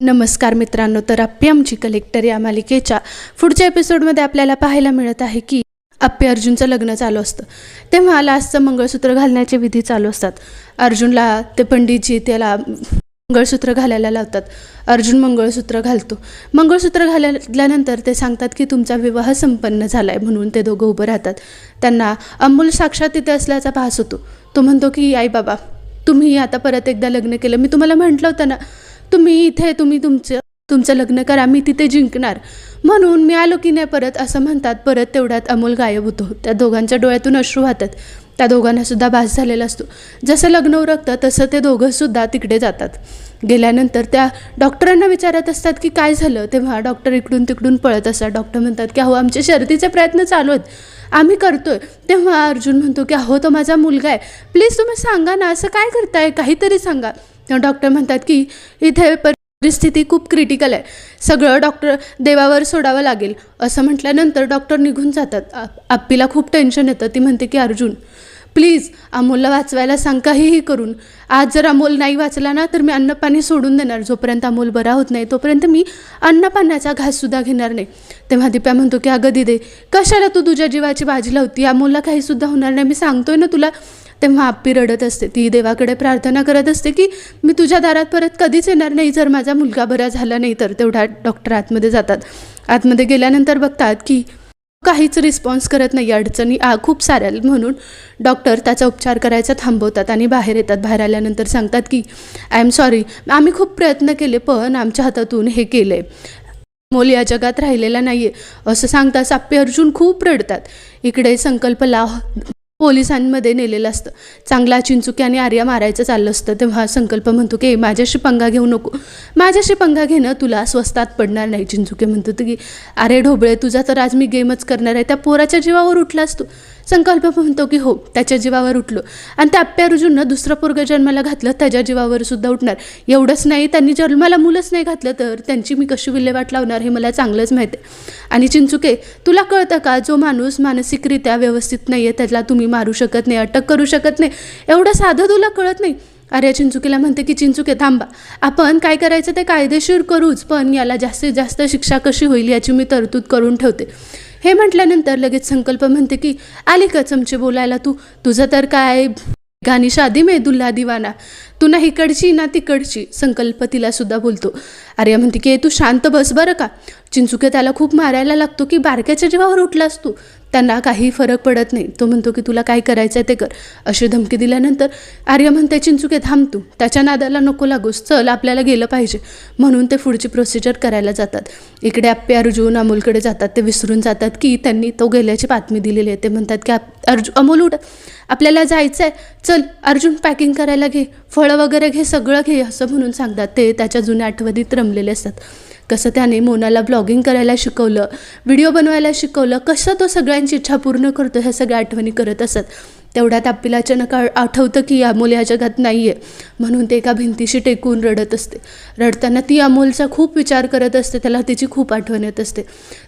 नमस्कार मित्रांनो तर अप्पी आमची कलेक्टर या मालिकेच्या पुढच्या एपिसोडमध्ये आपल्याला पाहायला मिळत आहे की अप्पी अर्जुनचं लग्न चालू असतं. तेव्हा लास्टचं मंगळसूत्र घालण्याचे विधी चालू असतात. अर्जुनला ते पंडितजी त्याला मंगळसूत्र घालायला लावतात. अर्जुन मंगळसूत्र घालतो. मंगळसूत्र घालल्यानंतर ते सांगतात की तुमचा विवाह संपन्न झाला आहे म्हणून ते दोघं उभं राहतात. त्यांना अमूल साक्षात तिथे असल्याचा भास होतो. तो म्हणतो की आई बाबा तुम्ही आता परत एकदा लग्न केलं. मी तुम्हाला म्हटलं होतं ना तुम्ही इथे तुम्ही तुमचं तुमचं लग्न करा मी तिथे जिंकणार. म्हणून मी आलो की नाही परत असं म्हणतात परत तेवढ्यात अमोल गायब होतो. त्या दोघांच्या डोळ्यातून अश्रू वाहतात. त्या दोघांना सुद्धा भास झालेला असतो. जसं लग्न उरकतं तसं ते दोघंसुद्धा तिकडे जातात. गेल्यानंतर त्या डॉक्टरांना विचारत असतात की काय झालं? तेव्हा डॉक्टर इकडून तिकडून पळत असतात. डॉक्टर म्हणतात की अहो आमचे शर्तीचे प्रयत्न चालू आहेत. आम्ही करतोय. तेव्हा अर्जुन म्हणतो की अहो तो माझा मुलगा आहे. प्लीज तुम्ही सांगा ना असं काय करताय? काहीतरी सांगा. तेव्हा डॉक्टर म्हणतात की इथे परिस्थिती खूप क्रिटिकल आहे. सगळं डॉक्टर देवावर सोडावं लागेल. असं म्हटल्यानंतर डॉक्टर निघून जातात. आप्पीला खूप टेन्शन येतं. ती म्हणते की अर्जुन प्लीज अमोलला वाचवायला सांग. काहीही करून. आज जर अमोल नाही वाचला ना तर मी अन्नपाणी सोडून देणार. जोपर्यंत अमोल बरा होत नाही तोपर्यंत मी अन्नपाण्याचा घाससुद्धा घेणार नाही. तेव्हा दिप्या म्हणतो की अगं दिदे कशाला तू तुझ्या जीवाची बाजी लावती? अमोलला काहीसुद्धा होणार नाही. मी सांगतोय ना तुला तेव्हा आप्पी रडत असते. ती देवाकडे प्रार्थना करत असते की मी तुझ्या दारात परत कधीच येणार नाही. जर माझा मुलगा बरा झाला नाही तर तेवढ्या डॉक्टर आतमध्ये जातात. आतमध्ये गेल्यानंतर बघतात की काहीच रिस्पॉन्स करत नाही. अडचणी आ खूप साऱ्या. म्हणून डॉक्टर त्याचा उपचार करायचा थांबवतात आणि बाहेर येतात. बाहेर आल्यानंतर सांगतात की आय एम सॉरी आम्ही खूप प्रयत्न केले पण आमच्या हातातून हे केलं आहे मोल या जगात राहिलेला नाही आहे असं सांगता साप्पे अर्जुन खूप रडतात. इकडे संकल्पला पोलिसांमध्ये नेलेलं असतं. चांगला चिंचुकी आणि आर्या मारायचं चाललं असतं तेव्हा संकल्प म्हणतो की माझ्याशी पंगा घेऊ नको. माझ्याशी पंगा घेणं तुला स्वस्तात पडणार नाही चिंचुके म्हणतो की अरे ढोबळे तुझा तर आज मी गेमच करणार आहे. त्या पोराच्या जीवावर उठलास तू संकल्प म्हणतो की हो त्याच्या जीवावर उठलो. आणि त्या आप्या अर्जुननं दुसरं पोरगं जन्माला घातलं त्याच्या जीवावर सुद्धा उठणार. एवढंच नाही त्यांनी जन्माला मुलंच नाही घातलं तर त्यांची मी कशी विल्हेवाट लावणार हे मला चांगलंच माहीत आहे. आणि चिंचुके तुला कळतं का जो माणूस मानसिकरित्या व्यवस्थित नाही आहे त्याला तुम्ही मारू शकत नाही अटक करू शकत नाही. एवढं साधं तुला कळत नाही? अरे चिंचुकीला म्हणते की चिंचुके थांबा. आपण काय करायचं ते कायदेशीर करूच पण याला जास्तीत जास्त शिक्षा कशी होईल याची मी तरतूद करून ठेवते. हे म्हटल्यानंतर लगेच संकल्प म्हणते की आली का चमचे बोलायला तू? तुझं तर काय? गाणी शादी मे दुल्हा दिवाना. तू ना इकडची ना तिकडची. संकल्प तिला सुद्धा बोलतो. अरे म्हणते की तू शांत बस बरं का? चिंचुके त्याला खूप मारायला लागतो की बारक्याच्या जीवावर उठलास तू? त्यांना काही फरक पडत नाही. तो म्हणतो की तुला काय करायचं आहे ते कर. अशी धमकी दिल्यानंतर आर्य म्हणते चिंचुके थांब तू. त्याच्या नादाला नको लागूस. चल आपल्याला गेलं पाहिजे. म्हणून ते पुढची प्रोसिजर करायला जातात. इकडे आप्पे अर्जुन अमोलकडे जातात. ते विसरून जातात की त्यांनी तो गेल्याची बातमी दिलेली आहे. ते म्हणतात की अर्जुन अर्जु अमोल उठ. आपल्याला जायचं आहे चल अर्जुन पॅकिंग करायला घे. फळं वगैरे घे सगळं घे असं म्हणून सांगतात. ते त्याच्या जुन्या आठवणीत रमलेले असतात. कसं त्याने मोनाला ब्लॉगिंग करायला शिकवलं व्हिडिओ बनवायला शिकवलं कसं तो सगळ्यांची इच्छा पूर्ण करतो ह्या सगळ्या आठवणी करत असत. तेवढ्यात आपल्याला अचानक आठवतं की अमोल या जगात नाही आहे म्हणून ते एका भिंतीशी टेकून रडत असते. रडताना ती अमोलचा खूप विचार करत असते त्याला तिची खूप आठवण येत असते.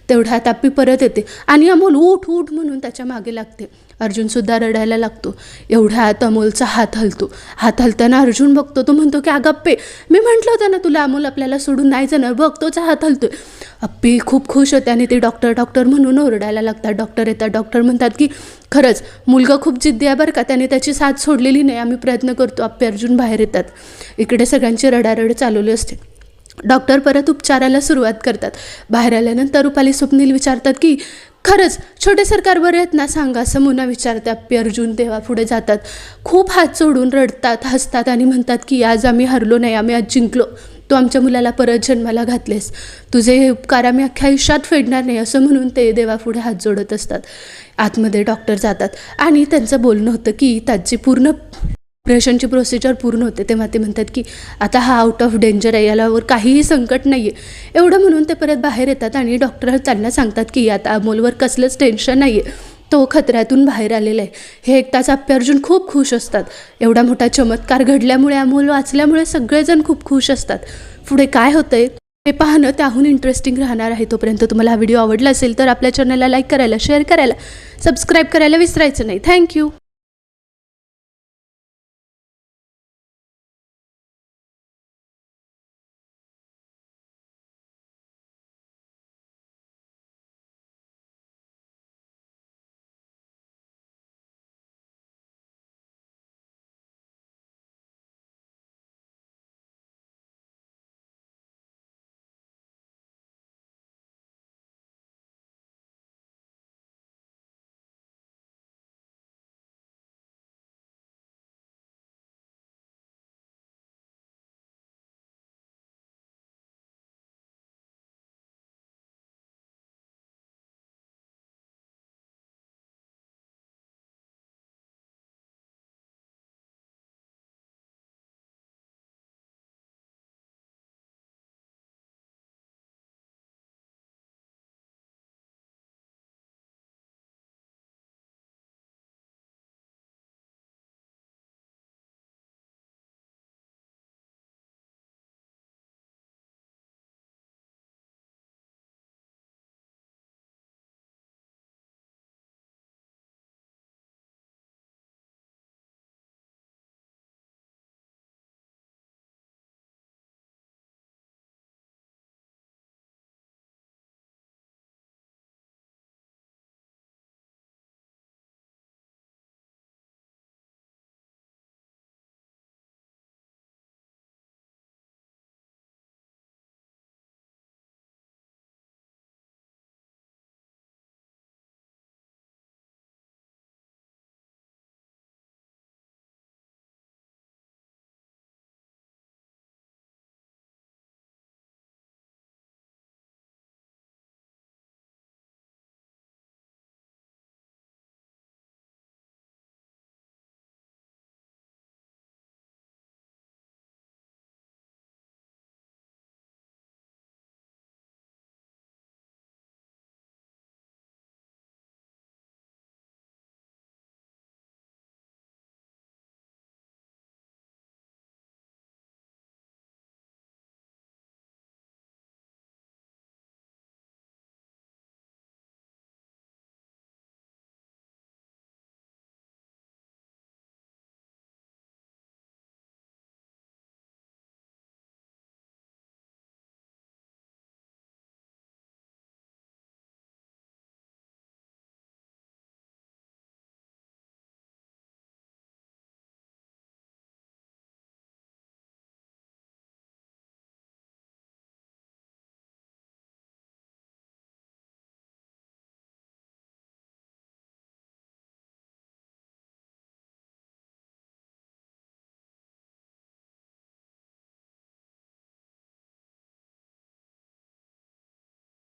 तेवढ्यात आपली परत येते आणि अमोल उठ उठ म्हणून त्याच्यामागे लागते. अर्जुनसुद्धा रडायला लागतो. एवढ्यात अमोलचा हात हलतो. हात हलताना अर्जुन बघतो तो म्हणतो की अगप्पे मी म्हटलं होतं ना तुला अमोल आपल्याला सोडून नाही जाणार. बघ तोचा हात हलतोय. अप्पी खूप खुश होते आणि ते डॉक्टर डॉक्टर म्हणून ओरडायला लागतात. डॉक्टर येतात. डॉक्टर म्हणतात की खरंच मुलगा खूप जिद्दी आहे बरं का त्याने त्याची साथ सोडलेली नाही. आम्ही प्रयत्न करतो. अप्पे अर्जुन बाहेर येतात. इकडे सगळ्यांची रडारड चालवली असते. डॉक्टर परत उपचाराला सुरुवात करतात. बाहेर आल्यानंतर रुपाली स्वप्नील विचारतात की खरंच छोटे सरकार बरे आहेत ना? सांगा असं मुना विचारते अप्पी अर्जुन तेव्हा पुढे जातात. खूप हात सोडून रडतात हसतात आणि म्हणतात की आज आम्ही हरलो नाही आम्ही आज जिंकलो. तू आमच्या मुलाला परत जन्माला घातलेस. तुझे हे उपकार आम्ही अख्ख्या आयुष्यात फेडणार नाही असं म्हणून ते देवापुढे हात जोडत असतात. आतमध्ये डॉक्टर जातात आणि त्यांचं बोलणं होतं की त्याची पूर्ण ऑपरेशनची प्रोसिजर पूर्ण होते तेव्हा ते म्हणतात की आता हा आउट ऑफ डेंजर आहे यालावर काहीही संकट नाही आहे एवढं म्हणून ते परत बाहेर येतात आणि डॉक्टर त्यांना सांगतात की आता अमोलवर कसलंच टेन्शन नाही आहे तो खतऱ्यातून बाहेर आलेला आहे. हे एकटाच आप्पे अर्जुन खूप खुश असतात. एवढा मोठा चमत्कार घडल्यामुळे अमोल वाचल्यामुळे सगळेजण खूप खुश असतात. पुढे काय होतंय हे पाहणं त्याहून इंटरेस्टिंग राहणार आहे. तोपर्यंत तुम्हाला हा व्हिडिओ आवडला असेल तर आपल्या चॅनलला लाईक करायला शेअर करायला सबस्क्राईब करायला विसरायचं नाही. थँक्यू